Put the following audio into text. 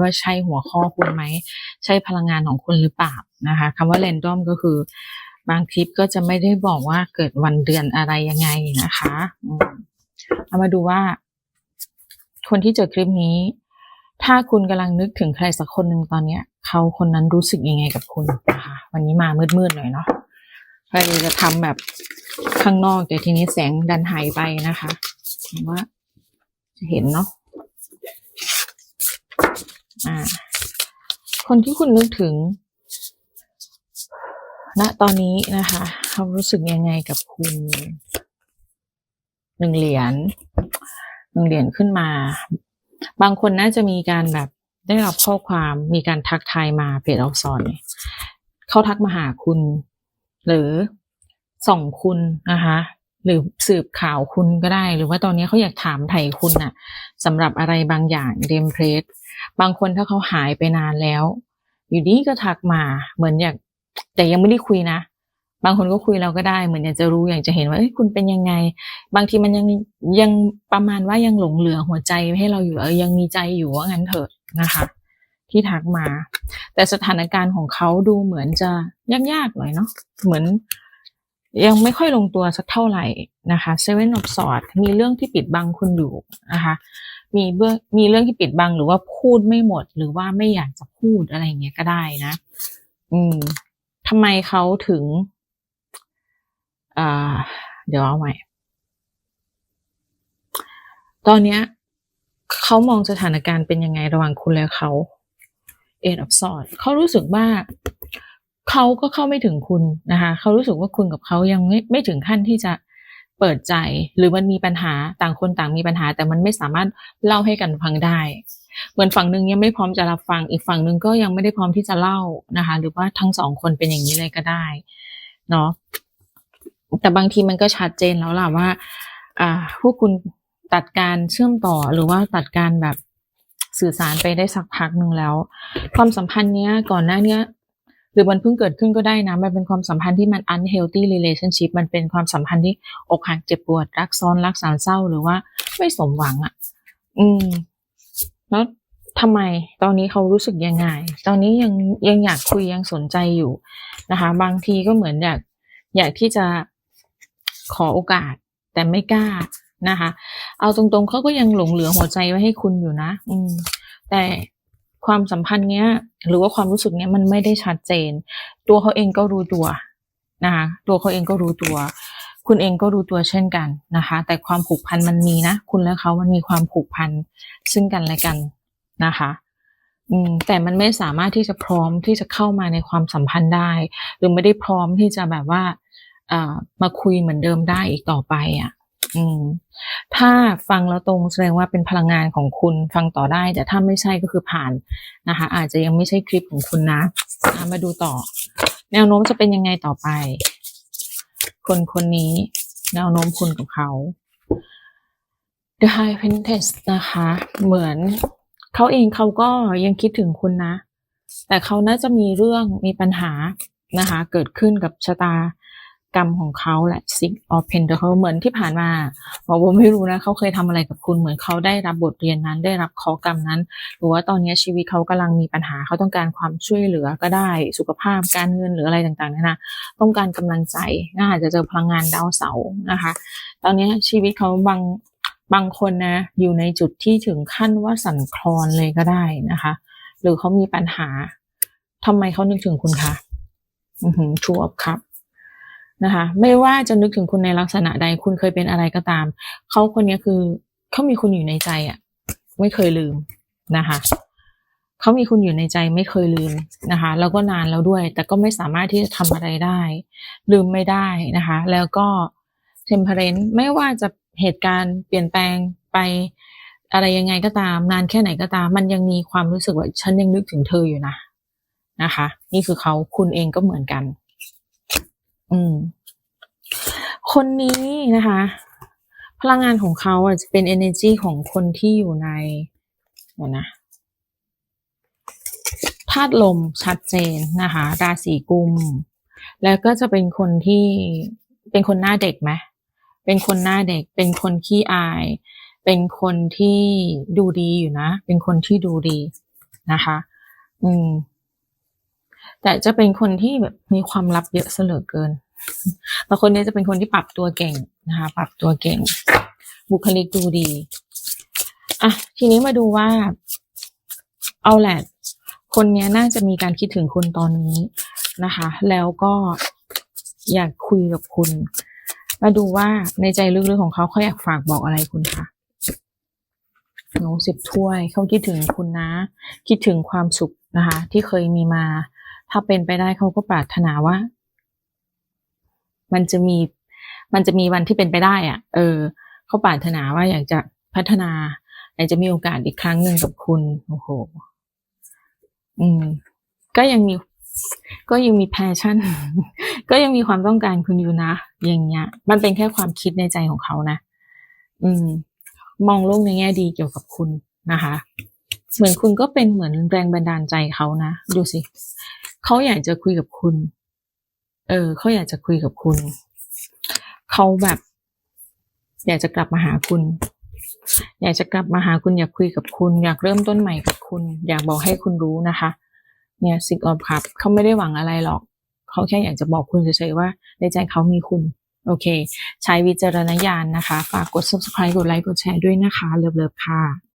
ว่าใช่หัวข้อคุณไหม ใช่พลังงานของคุณหรือเปล่านะคะคำว่า random ก็คือบางคลิปก็จะไม่ได้บอกว่าเกิดวันเดือนอะไรยังไงนะคะเอามาดูว่า คนที่เจอคลิปนี้ ถ้าคุณกำลังนึกถึงใครสักคนหนึ่งตอนเนี้ย เขาคนนั้นรู้สึกยังไงกับคุณนะคะวันนี้มามืดๆหน่อยเนาะพยายามจะทำแบบข้างนอกแต่ทีนี้แสงดันหายไปนะคะว่าจะเห็นเนาะ อ่า คนที่คุณนึกถึง ณ ตอนนี้นะคะเขารู้สึกยังไงกับคุณหนึ่งเหรียญหนึ่งเหรียญขึ้นมา บางคนน่าจะมีการแบบได้รับข้อความมีการทักทายมาเพจเอาซอนเนี่ยเขาทักมาหาคุณ หรือส่องคุณนะคะ หรือสืบข่าวคุณก็ได้ หรือว่าตอนนี้เขาอยากถามไถ่คุณน่ะสำหรับอะไรบางอย่างเดมเพรส บางคนถ้าเขาหายไปนานแล้ว อยู่ดีก็ทักมา เหมือนอยาก แต่ยังไม่ได้คุยนะ บางคนก็คุยเราก็ได้ เหมือนอยากจะรู้อยากจะเห็นว่าเอ้ยคุณเป็นยังไง บางทีมันยังยังประมาณว่ายังหลงเหลือหัวใจให้เราอยู่เออยังมีใจอยู่ว่างั้นเถอะนะคะ ที่ทักมา แต่สถานการณ์ของเขาดูเหมือนจะยากๆหน่อยเนาะเหมือนยังไม่ค่อยลงตัวสักเท่าไหร่นะคะ Seven of Swords มีเรื่องที่ปิดบังคุณอยู่นะคะ มีเบื้องมีเรื่องที่ปิดบังหรือว่าพูดไม่หมด หรือว่าไม่อยากจะพูดอะไรเงี้ยก็ได้นะ อืมทำไมเขาถึงอ่าเดี๋ยวเอาใหม่ ตอนเนี้ยเขามองสถานการณ์เป็นยังไงระหว่างคุณและเขา Eight of Swords เขารู้สึกว่าเขาก็เข้าไม่ถึงคุณนะคะ เขารู้สึกว่าคุณกับเขายังไม่ไม่ถึงขั้นที่จะ เปิดใจหรือมันมีปัญหาต่างคนต่างมีปัญหา แต่มันไม่สามารถเล่าให้กันฟังได้ เหมือนฝั่งหนึ่งยังไม่พร้อมจะรับฟังอีกฝั่งหนึ่งก็ยังไม่ได้พร้อมที่จะเล่านะคะ หรือว่าทั้งสองคนเป็นอย่างนี้เลยก็ได้เนาะแต่บางทีมันก็ชัดเจนแล้วล่ะว่า อ่า พวกคุณตัดการเชื่อมต่อหรือว่าตัดการแบบสื่อสารไปได้สักพักหนึ่งแล้ว ความสัมพันธ์เนี้ยก่อนหน้าเนี้ย รือมันเพิ่งเกิดขึ้นก็ได้นะ มันเป็นความสัมพันธ์ที่มัน unhealthy relationship มันเป็นความสัมพันธ์ที่อกหักเจ็บปวด รักซ้อนรักสามเศร้าหรือว่าไม่สมหวังอะ่ะ อืม แล้วทำไมตอนนี้เขารู้สึกยังไง ตอนนี้ยังยังอยากคุยยังสนใจอยู่นะคะ บางทีก็เหมือนอยากอยากที่จะขอโอกาสแต่ไม่กล้านะคะ เอาตรงๆเขาก็ยังหลงเหลือหัวใจไว้ให้คุณอยู่นะ อืม แต่ ความสัมพันธ์เนี้ย หรือว่าความรู้สึกเนี้ยมันไม่ได้ชัดเจน ตัวเขาเองก็รู้ตัวนะคะตัวเขาเองก็รู้ตัว คุณเองก็รู้ตัวเช่นกันนะคะ แต่ความผูกพันมันมีนะ คุณและเขามันมีความผูกพันซึ่งกันและกันนะคะอืมแต่มันไม่สามารถที่จะพร้อมที่จะเข้ามาในความสัมพันธ์ได้ หรือไม่ได้พร้อมที่จะแบบว่าอ่ามาคุยเหมือนเดิมได้อีกต่อไปอะ อืมถ้าฟังแล้วตรงแสดงว่าเป็นพลังงานของคุณฟังต่อได้ แต่ถ้าไม่ใช่ก็คือผ่านนะคะ อาจจะยังไม่ใช่คลิปของคุณนะมาดูต่อ แนวโน้มจะเป็นยังไงต่อไป คนคนนี้ แนวโน้มคุณกับเขา The High Princess นะคะ เหมือนเขาเองเขาก็ยังคิดถึงคุณนะ แต่เขาน่าจะมีเรื่องมีปัญหานะคะ เกิดขึ้นกับชะตา กรรมของเขาแหละ Six of Pentacles เหมือนที่ผ่านมาบอกว่าไม่รู้นะเขาเคยทำอะไรกับคุณเหมือนเขาได้รับบทเรียนนั้นได้รับข้อกรรมนั้น หรือว่าตอนนี้ชีวิตเขากำลังมีปัญหาเขาต้องการความช่วยเหลือก็ได้สุขภาพการเงินหรืออะไรต่างๆนะนะต้องการกำลังใจน่าจะเจอพลังงานดาวเสาร์นะคะ ตอนนี้ชีวิตเขาบางบางคนนะอยู่ในจุดที่ถึงขั้นว่าสั่นคลอนเลยก็ได้นะคะ หรือเขามีปัญหาทำไมเขานึกถึงคุณคะ อือหือ Two of Cups นะคะ ไม่ว่าจะนึกถึงคุณในลักษณะใดคุณเคยเป็นอะไรก็ตาม เขาคนนี้คือเขามีคุณอยู่ในใจอะ่ะ ไม่เคยลืมนะคะเขามีคุณอยู่ในใจไม่เคยลืมนะคะ แล้วก็นานแล้วด้วย แต่ก็ไม่สามารถที่จะทำอะไรได้ ลืมไม่ได้นะคะ แล้วก็เทมเพลนไม่ว่าจะเหตุการณ์เปลี่ยนแปลงไปอะไรยังไงก็ตาม นานแค่ไหนก็ตาม มันยังมีความรู้สึกว่าฉันยังนึกถึงเธออยู่นะนะคะ นี่คือเขาคุณเองก็เหมือนกัน อืม คนนี้นะคะ พลังงานของเขาอะจะเป็น energy ของคนที่อยู่ในเดี๋ยวนะธาตุลมชัดเจนนะคะ ราศีกุม แล้วก็จะเป็นคนที่เป็นคนหน้าเด็กไหมเป็นคนหน้าเด็ก เป็นคนขี้อาย เป็นคนที่ดูดีอยู่นะ เป็นคนที่ดูดีนะคะ อืม แต่จะเป็นคนที่แบบมีความลับเยอะเสลือเกิน แต่คนนี้จะเป็นคนที่ปรับตัวเก่งนะคะ ปรับตัวเก่ง บุคลิกดูดีอะทีนี้มาดูว่า เอาแหละคนนี้น่าจะมีการคิดถึงคุณตอนนี้นะคะ แล้วก็อยากคุยกับคุณ มาดูว่าในใจลึกๆของเขาเขาอยากฝากบอกอะไรคุณคะโน้สิบถ้วยเขาคิดถึงคุณนะ คิดถึงความสุขนะคะ ที่เคยมีมา ถ้าเป็นไปได้เขาก็ปรารถนาว่า มันจะมี มันจะมีวันที่เป็นไปได้อะเออ เขาปรารถนาว่าอยากจะพัฒนาอยากจะมีโอกาสอีกครั้งหนึ่งกับคุณ โอ้โห อืม ก็ยังมี ก็ยังมีแพชชั่น ก็ยังมีความต้องการคุณอยู่นะ อย่างเงี้ย มันเป็นแค่ความคิดในใจของเขานะ อืม มองโลกในแง่ดีเกี่ยวกับคุณนะคะ เหมือนคุณก็เป็นเหมือนแรงบันดาลใจเขานะ ดูสิ เขาอยากจะคุยกับคุณ เออเขาอยากจะคุยกับคุณ เขาแบบ อยากจะกลับมาหาคุณ อยากจะกลับมาหาคุณอยากคุยกับคุณ อยากเริ่มต้นใหม่กับคุณ อยากบอกให้คุณรู้นะคะ เนี่ยสิกออฟครับเขาไม่ได้หวังอะไรหรอก เขาแค่อยากจะบอกคุณเฉยๆว่า ในใจเขามีคุณ โอเค ใช้วิจารณญาณนะคะ ฝากกด subscribe กดไลค์กดแชร์ด้วยนะคะ เลิฟๆค่ะ